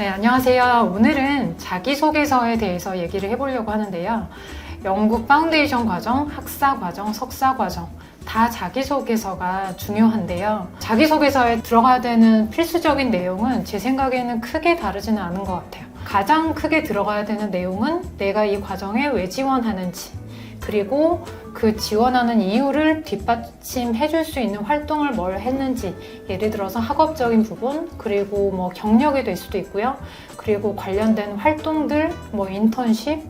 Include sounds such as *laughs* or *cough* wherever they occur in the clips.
네, 안녕하세요. 오늘은 자기소개서에 대해서 얘기를 해보려고 하는데요. 영국 파운데이션 과정, 학사 과정, 석사 과정, 다 자기소개서가 중요한데요. 자기소개서에 들어가야 되는 필수적인 내용은 제 생각에는 크게 다르지는 않은 것 같아요. 가장 크게 들어가야 되는 내용은 내가 이 과정에 왜 지원하는지, 그리고 그 지원하는 이유를 뒷받침해 줄 수 있는 활동을 뭘 했는지 예를 들어서 학업적인 부분 그리고 뭐 경력이 될 수도 있고요. 그리고 관련된 활동들 뭐 인턴십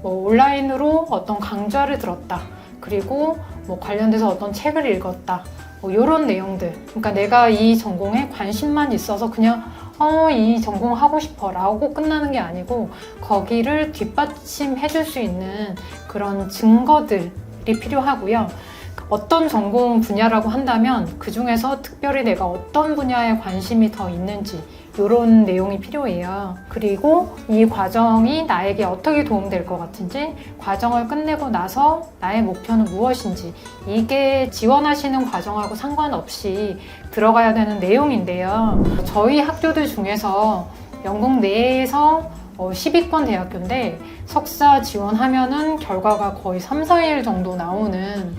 뭐 온라인으로 어떤 강좌를 들었다. 그리고 뭐 관련돼서 어떤 책을 읽었다. 뭐 이런 내용들. 그러니까 내가 이 전공에 관심만 있어서 그냥 어, 이 전공 하고 싶어 라고 끝나는 게 아니고 거기를 뒷받침해 줄 수 있는 그런 증거들이 필요하고요. 어떤 전공 분야라고 한다면 그 중에서 특별히 내가 어떤 분야에 관심이 더 있는지 이런 내용이 필요해요. 그리고 이 과정이 나에게 어떻게 도움될 것 같은지, 과정을 끝내고 나서 나의 목표는 무엇인지, 이게 지원하시는 과정하고 상관없이 들어가야 되는 내용인데요. 저희 학교들 중에서 영국 내에서 어, 10위권 대학교인데 석사 지원하면은 결과가 거의 3, 4일 정도 나오는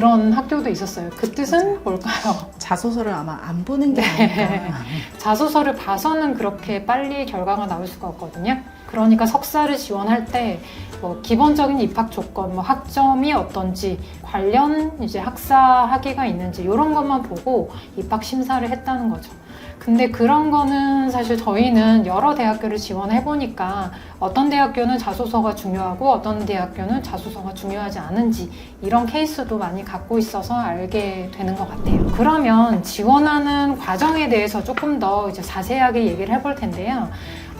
그런 학교도 있었어요. 그 뜻은 뭘까요? 자소서를 아마 안 보는 게 네. 아닐까. 자소서를 봐서는 그렇게 빨리 결과가 나올 수가 없거든요. 그러니까 석사를 지원할 때 뭐 기본적인 입학 조건, 뭐 학점이 어떤지 관련 이제 학사 학위가 있는지 이런 것만 보고 입학 심사를 했다는 거죠. 근데 그런 거는 사실 저희는 여러 대학교를 지원해 보니까 어떤 대학교는 자소서가 중요하고 어떤 대학교는 자소서가 중요하지 않은지 이런 케이스도 많이 갖고 있어서 알게 되는 것 같아요. 그러면 지원하는 과정에 대해서 조금 더 이제 자세하게 얘기를 해볼 텐데요.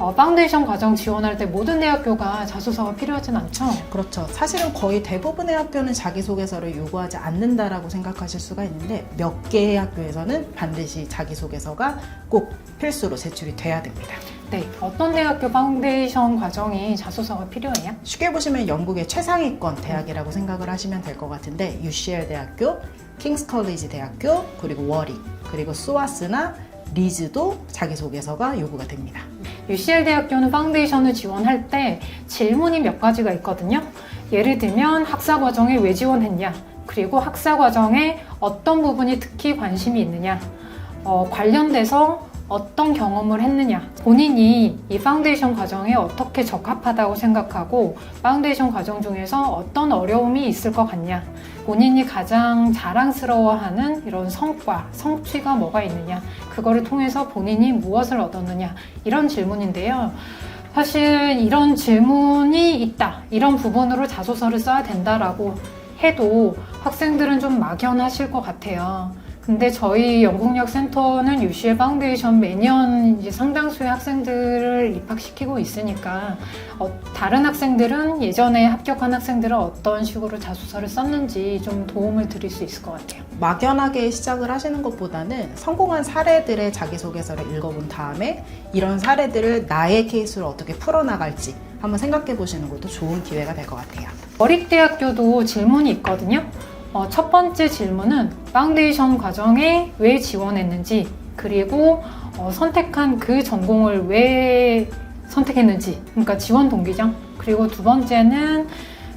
어, 파운데이션 과정 지원할 때 모든 대학교가 자소서가 필요하진 않죠. 그렇죠. 사실은 거의 대부분의 학교는 자기소개서를 요구하지 않는다라고 생각하실 수가 있는데 몇 개의 학교에서는 반드시 자기소개서가 꼭 필수로 제출이 돼야 됩니다. 네, 어떤 대학교 파운데이션 과정이 자소서가 필요해요? 쉽게 보시면 영국의 최상위권 대학이라고 생각을 하시면 될 것 같은데 UCL 대학교, 킹스 컬리지 대학교, 그리고 워릭, 그리고 스와스나 리즈도 자기소개서가 요구가 됩니다. UCL 대학교는 파운데이션을 지원할 때 질문이 몇 가지가 있거든요. 예를 들면 학사 과정에 왜 지원했냐, 그리고 학사 과정에 어떤 부분이 특히 관심이 있느냐, 어, 관련돼서 어떤 경험을 했느냐, 본인이 이 파운데이션 과정에 어떻게 적합하다고 생각하고 파운데이션 과정 중에서 어떤 어려움이 있을 것 같냐, 본인이 가장 자랑스러워하는 이런 성과, 성취가 뭐가 있느냐, 그거를 통해서 본인이 무엇을 얻었느냐, 이런 질문인데요. 사실 이런 질문이 있다, 이런 부분으로 자소서를 써야 된다라고 해도 학생들은 좀 막연하실 것 같아요. 근데 저희 영국역 센터는 UCL 파운데이션 매년 이제 상당수의 학생들을 입학시키고 있으니까 어, 다른 학생들은 예전에 합격한 학생들은 어떤 식으로 자소서를 썼는지 좀 도움을 드릴 수 있을 것 같아요. 막연하게 시작을 하시는 것보다는 성공한 사례들의 자기소개서를 읽어본 다음에 이런 사례들을 나의 케이스로 어떻게 풀어나갈지 한번 생각해 보시는 것도 좋은 기회가 될 것 같아요. 어립대학교도 질문이 있거든요. 어, 첫 번째 질문은 파운데이션 과정에 왜 지원했는지, 그리고 어, 선택한 그 전공을 왜 선택했는지, 그러니까 지원 동기죠. 그리고 두 번째는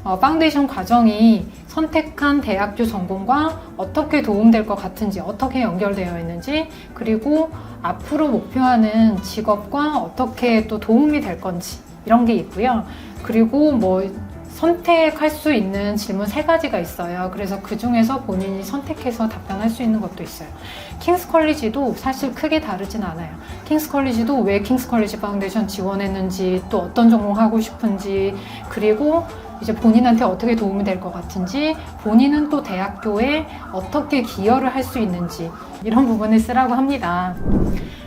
어, 파운데이션 과정이 선택한 대학교 전공과 어떻게 도움될 것 같은지, 어떻게 연결되어 있는지, 그리고 앞으로 목표하는 직업과 어떻게 또 도움이 될 건지, 이런 게 있고요. 그리고 뭐 선택할 수 있는 질문 세 가지가 있어요. 그래서 그 중에서 본인이 선택해서 답변할 수 있는 것도 있어요. 킹스 컬리지도 사실 크게 다르진 않아요. 킹스 컬리지도 왜 킹스 컬리지 파운데이션 지원했는지, 또 어떤 전공 하고 싶은지, 그리고 이제 본인한테 어떻게 도움이 될 것 같은지, 본인은 또 대학교에 어떻게 기여를 할 수 있는지, 이런 부분을 쓰라고 합니다.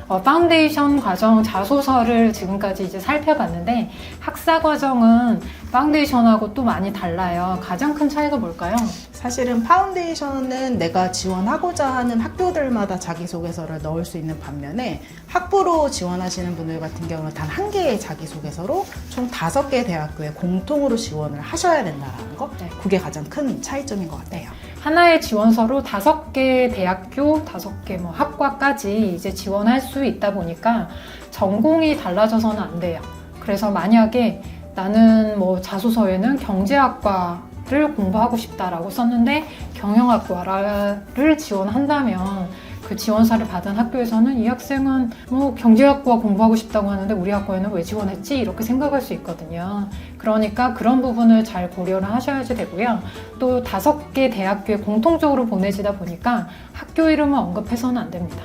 어, 파운데이션 과정 자소서를 지금까지 이제 살펴봤는데 학사 과정은 파운데이션하고 또 많이 달라요. 가장 큰 차이가 뭘까요? 사실은 파운데이션은 내가 지원하고자 하는 학교들마다 자기소개서를 넣을 수 있는 반면에 학부로 지원하시는 분들 같은 경우는 단 한 개의 자기소개서로 총 다섯 개 대학교에 공통으로 지원을 하셔야 된다는 거 네. 그게 가장 큰 차이점인 것 같아요. 하나의 지원서로 다섯 개 대학교, 다섯 개 뭐 학과까지 이제 지원할 수 있다 보니까 전공이 달라져서는 안 돼요. 그래서 만약에 나는 뭐 자소서에는 경제학과를 공부하고 싶다라고 썼는데 경영학과를 지원한다면 그 지원사를 받은 학교에서는 이 학생은 뭐 경제학과 공부하고 싶다고 하는데 우리 학과에는 왜 지원했지? 이렇게 생각할 수 있거든요. 그러니까 그런 부분을 잘 고려를 하셔야지 되고요. 또 다섯 개 대학교에 공통적으로 보내지다 보니까 학교 이름을 언급해서는 안 됩니다.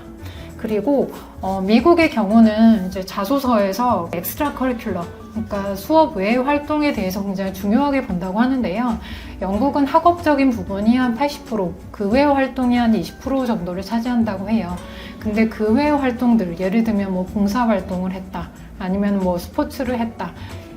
그리고 어, 미국의 경우는 이제 자소서에서 엑스트라 커리큘러, 그러니까 수업 외의 활동에 대해서 굉장히 중요하게 본다고 하는데요. 영국은 학업적인 부분이 한 80%, 그 외의 활동이 한 20% 정도를 차지한다고 해요. 근데 그 외의 활동들, 예를 들면 뭐 봉사 활동을 했다, 아니면 뭐 스포츠를 했다,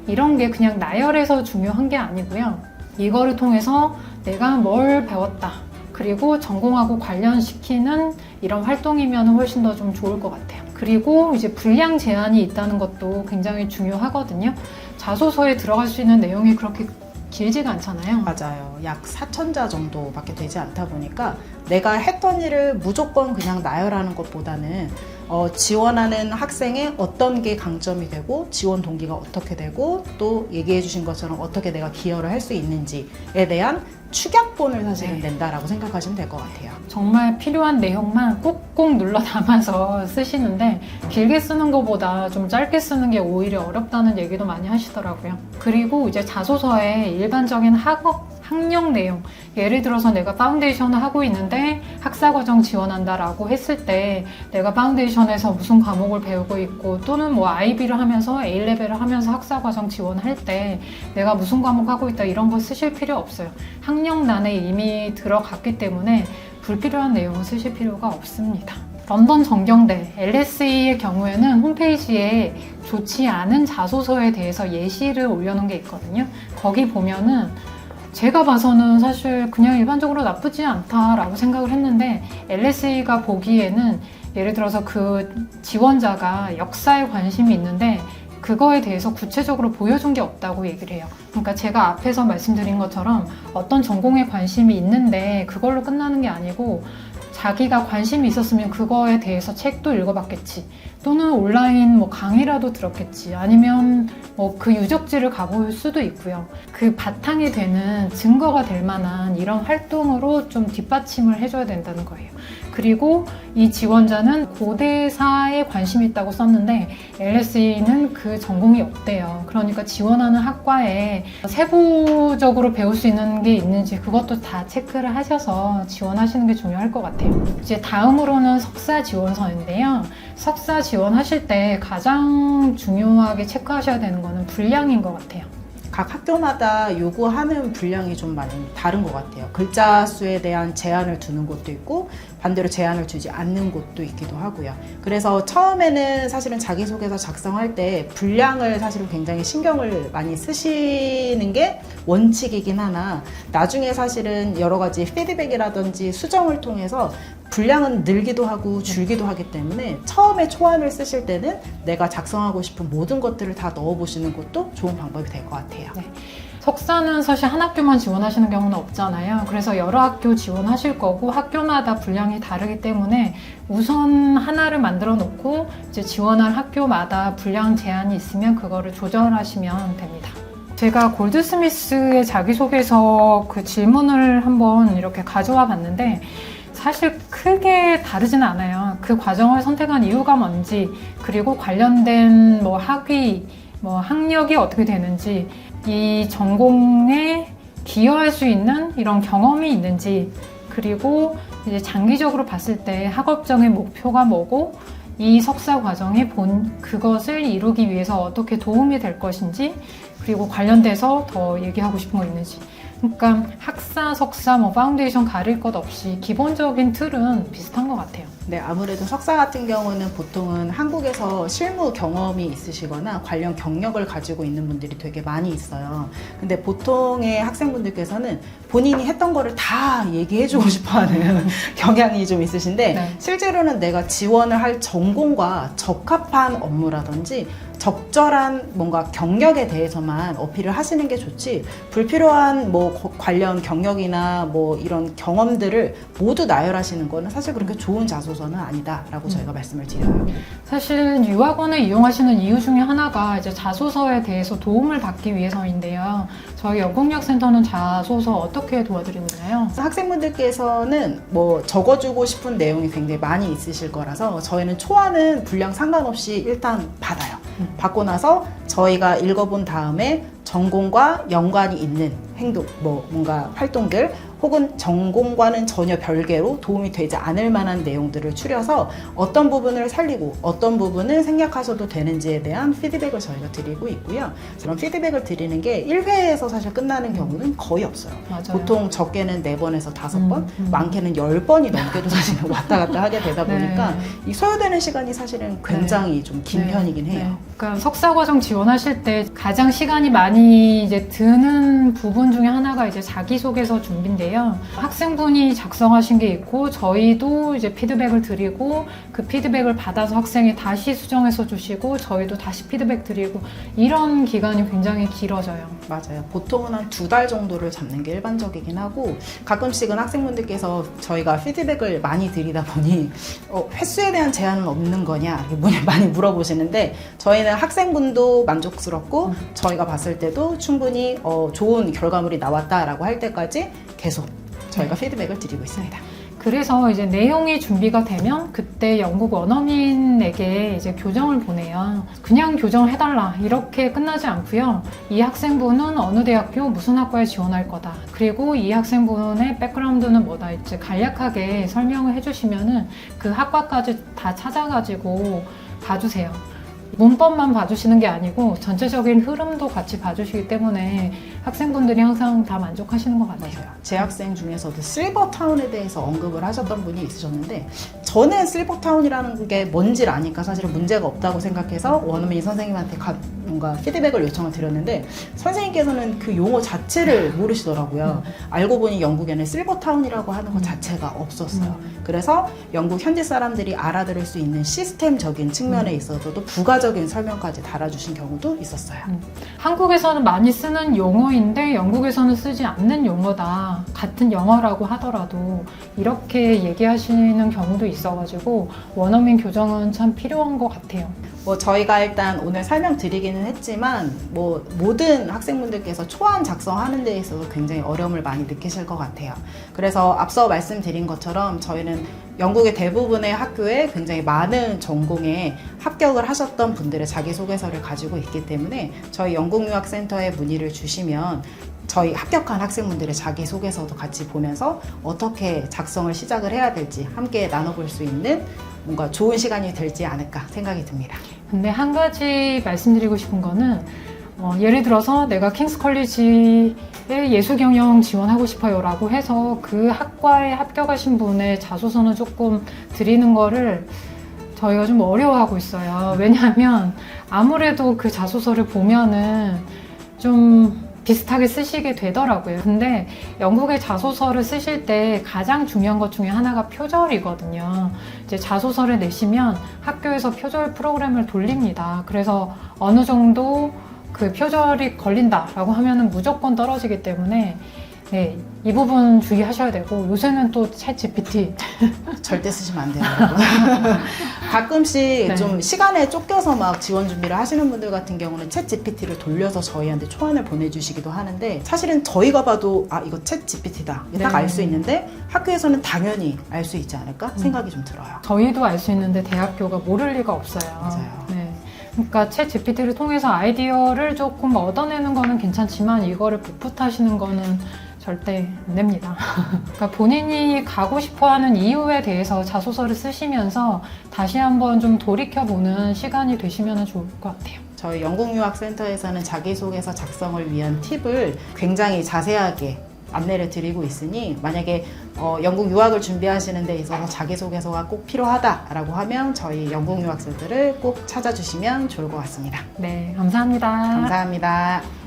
이런 게 그냥 나열해서 중요한 게 아니고요. 이거를 통해서 내가 뭘 배웠다, 그리고 전공하고 관련시키는 이런 활동이면 훨씬 더 좀 좋을 것 같아요. 그리고 이제 분량 제한이 있다는 것도 굉장히 중요하거든요. 자소서에 들어갈 수 있는 내용이 그렇게 길지가 않잖아요. 맞아요. 약 4천자 정도밖에 되지 않다 보니까 내가 했던 일을 무조건 그냥 나열하는 것보다는 어, 지원하는 학생의 어떤 게 강점이 되고 지원 동기가 어떻게 되고 또 얘기해 주신 것처럼 어떻게 내가 기여를 할 수 있는지에 대한 축약본을 사실은 네. 낸다라고 생각하시면 될 것 같아요. 정말 필요한 내용만 꾹꾹 눌러 담아서 쓰시는데 길게 쓰는 것보다 좀 짧게 쓰는 게 오히려 어렵다는 얘기도 많이 하시더라고요. 그리고 이제 자소서에 일반적인 학업 학력 내용 예를 들어서 내가 파운데이션을 하고 있는데 학사과정 지원한다라고 했을 때 내가 파운데이션에서 무슨 과목을 배우고 있고 또는 뭐 IB를 하면서 A레벨을 하면서 학사과정 지원할 때 내가 무슨 과목 하고 있다 이런 거 쓰실 필요 없어요. 학력란에 이미 들어갔기 때문에 불필요한 내용은 쓰실 필요가 없습니다. 런던 정경대 LSE의 경우에는 홈페이지에 좋지 않은 자소서에 대해서 예시를 올려놓은 게 있거든요. 거기 보면은 제가 봐서는 사실 그냥 일반적으로 나쁘지 않다라고 생각을 했는데 LSE가 보기에는 예를 들어서 그 지원자가 역사에 관심이 있는데 그거에 대해서 구체적으로 보여준 게 없다고 얘기를 해요. 그러니까 제가 앞에서 말씀드린 것처럼 어떤 전공에 관심이 있는데 그걸로 끝나는 게 아니고 자기가 관심이 있었으면 그거에 대해서 책도 읽어봤겠지. 또는 온라인 뭐 강의라도 들었겠지. 아니면 뭐 그 유적지를 가볼 수도 있고요. 그 바탕이 되는 증거가 될 만한 이런 활동으로 좀 뒷받침을 해줘야 된다는 거예요. 그리고 이 지원자는 고대사에 관심이 있다고 썼는데 LSE는 그 전공이 없대요. 그러니까 지원하는 학과에 세부적으로 배울 수 있는 게 있는지 그것도 다 체크를 하셔서 지원하시는 게 중요할 것 같아요. 이제 다음으로는 석사 지원서인데요. 석사 지원하실 때 가장 중요하게 체크하셔야 되는 거는 분량인 것 같아요. 각 학교마다 요구하는 분량이 좀 많이 다른 것 같아요. 글자 수에 대한 제한을 두는 곳도 있고 반대로 제한을 주지 않는 곳도 있기도 하고요. 그래서 처음에는 사실은 자기소개서 작성할 때 분량을 사실은 굉장히 신경을 많이 쓰시는 게 원칙이긴 하나 나중에 사실은 여러 가지 피드백이라든지 수정을 통해서 분량은 늘기도 하고 줄기도 하기 때문에 처음에 초안을 쓰실 때는 내가 작성하고 싶은 모든 것들을 다 넣어보시는 것도 좋은 방법이 될 것 같아요. 석사는 사실 한 학교만 지원하시는 경우는 없잖아요. 그래서 여러 학교 지원하실 거고 학교마다 분량이 다르기 때문에 우선 하나를 만들어 놓고 이제 지원할 학교마다 분량 제한이 있으면 그거를 조절하시면 됩니다. 제가 골드스미스의 자기소개서 그 질문을 한번 이렇게 가져와 봤는데 사실 크게 다르진 않아요. 그 과정을 선택한 이유가 뭔지, 그리고 관련된 뭐 학위, 뭐 학력이 어떻게 되는지, 이 전공에 기여할 수 있는 이런 경험이 있는지, 그리고 이제 장기적으로 봤을 때 학업적인 목표가 뭐고, 이 석사 과정에 본 그것을 이루기 위해서 어떻게 도움이 될 것인지, 그리고 관련돼서 더 얘기하고 싶은 거 있는지. 그러니까 학사, 석사, 뭐 파운데이션 가릴 것 없이 기본적인 틀은 비슷한 것 같아요. 네, 아무래도 석사 같은 경우는 보통은 한국에서 실무 경험이 있으시거나 관련 경력을 가지고 있는 분들이 되게 많이 있어요. 근데 보통의 학생분들께서는 본인이 했던 거를 다 얘기해주고 싶어 하는 *laughs* 경향이 좀 있으신데 네. 실제로는 내가 지원을 할 전공과 적합한 업무라든지 적절한 뭔가 경력에 대해서만 어필을 하시는 게 좋지 불필요한 뭐 거- 관련 경력이나 뭐 이런 경험들을 모두 나열하시는 거는 사실 그렇게 좋은 자소서는 아니다라고 저희가 말씀을 드려요. 사실 유학원을 이용하시는 이유 중에 하나가 이제 자소서에 대해서 도움을 받기 위해서인데요. 저희 영국역센터는 자소서 어떻게 도와드리고 있나요? 학생분들께서는 뭐 적어주고 싶은 내용이 굉장히 많이 있으실 거라서 저희는 초안은 분량 상관없이 일단 받아요. 음. 받고 나서 저희가 읽어본 다음에 전공과 연관이 있는 행동, 뭐 뭔가 활동들 혹은 전공과는 전혀 별개로 도움이 되지 않을 만한 내용들을 추려서 어떤 부분을 살리고 어떤 부분을 생략하셔도 되는지에 대한 피드백을 저희가 드리고 있고요. 그런 피드백을 드리는 게 1회에서 사실 끝나는 경우는 거의 없어요. 맞아요. 보통 적게는 4번에서 5번, 음, 음. 많게는 10번이 넘게도 사실 *laughs* 왔다 갔다 하게 되다 보니까 네. 이 소요되는 시간이 사실은 굉장히 좀긴 네, 편이긴 해요. 네. 그러니까 석사 과정 지원하실 때 가장 시간이 많이 이제 드는 부분 중에 하나가 이제 자기소개서 준비인데요. 학생분이 작성하신 게 있고 저희도 이제 피드백을 드리고 그 피드백을 받아서 학생이 다시 수정해서 주시고 저희도 다시 피드백 드리고 이런 기간이 굉장히 길어져요. 맞아요. 보통은 한 두 달 정도를 잡는 게 일반적이긴 하고 가끔씩은 학생분들께서 저희가 피드백을 많이 드리다 보니 어, 횟수에 대한 제한은 없는 거냐 *laughs* 많이 물어보시는데 저희는 학생분도 만족스럽고 음. 저희가 봤을 때도 충분히 어, 좋은 결과물이 나왔다라고 할 때까지 계속 저희가 피드백을 드리고 있습니다. 그래서 이제 내용이 준비가 되면 그때 영국 원어민에게 이제 교정을 보내요. 그냥 교정해달라 이렇게 끝나지 않고요. 이 학생분은 어느 대학교 무슨 학과에 지원할 거다. 그리고 이 학생분의 백그라운드는 뭐다. 이제 간략하게 설명을 해주시면은 그 학과까지 다 찾아가지고 봐주세요. 문법만 봐주시는 게 아니고 전체적인 흐름도 같이 봐주시기 때문에 학생분들이 항상 다 만족하시는 것 같아요. 맞아요. 제 학생 중에서도 실버타운에 대해서 언급을 하셨던 분이 있으셨는데 저는 실버타운이라는 게 뭔지를 아니까 사실은 문제가 없다고 생각해서 원어민 선생님한테 가- 뭔가 피드백을 요청을 드렸는데 선생님께서는 그 용어 자체를 모르시더라고요. 알고 보니 영국에는 실버타운이라고 하는 것 음. 자체가 없었어요. 음. 그래서 영국 현지 사람들이 알아들을 수 있는 시스템적인 측면에 음. 있어서도 부가적인 설명까지 달아주신 경우도 있었어요. 한국에서는 많이 쓰는 용어인데 영국에서는 쓰지 않는 용어다. 같은 영어라고 하더라도 이렇게 얘기하시는 경우도 있어 가지고 원어민 교정은 참 필요한 것 같아요. 뭐 저희가 일단 오늘 설명드리기는 했지만 뭐 모든 학생분들께서 초안 작성하는 데 있어서 굉장히 어려움을 많이 느끼실 것 같아요. 그래서 앞서 말씀드린 것처럼 저희는 영국의 대부분의 학교에 굉장히 많은 전공에 합격을 하셨던 분들의 자기소개서를 가지고 있기 때문에 저희 영국유학센터에 문의를 주시면 저희 합격한 학생분들의 자기소개서도 같이 보면서 어떻게 작성을 시작을 해야 될지 함께 나눠볼 수 있는 뭔가 좋은 시간이 될지 않을까 생각이 듭니다. 근데 한 가지 말씀드리고 싶은 거는 어, 예를 들어서 내가 킹스 컬리지에 예술 경영 지원하고 싶어요 라고 해서 그 학과에 합격하신 분의 자소서는 조금 드리는 거를 저희가 좀 어려워하고 있어요. 왜냐하면 아무래도 그 자소서를 보면은 좀 비슷하게 쓰시게 되더라고요. 근데 영국의 자소서를 쓰실 때 가장 중요한 것 중에 하나가 표절이거든요. 이제 자소서를 내시면 학교에서 표절 프로그램을 돌립니다. 그래서 어느 정도 그 표절이 걸린다라고 하면은 무조건 떨어지기 때문에 네, 이 부분 주의하셔야 되고 요새는 또 챗 GPT *laughs* 절대 쓰시면 안 돼요. *laughs* 가끔씩 네. 좀 시간에 쫓겨서 막 지원 준비를 하시는 분들 같은 경우는 챗 GPT를 돌려서 저희한테 초안을 보내주시기도 하는데 사실은 저희가 봐도 아 이거 챗 GPT다 딱 네. 알수 있는데 학교에서는 당연히 알 수 있지 않을까 생각이 좀 들어요. 저희도 알 수 있는데 대학교가 모를 리가 없어요. 맞아요. 네. 그러니까 챗 GPT를 통해서 아이디어를 조금 얻어내는 거는 괜찮지만 이거를 풋풋하시는 거는 절대 안 됩니다. *laughs* 그러니까 본인이 가고 싶어 하는 이유에 대해서 자소서를 쓰시면서 다시 한번 좀 돌이켜 보는 시간이 되시면 좋을 것 같아요. 저희 영국유학센터에서는 자기소개서 작성을 위한 팁을 굉장히 자세하게 안내를 드리고 있으니 만약에 어, 영국 유학을 준비하시는 데 있어서 자기소개서가 꼭 필요하다라고 하면 저희 영국 유학센터를 꼭 찾아주시면 좋을 것 같습니다. 네, 감사합니다. 감사합니다.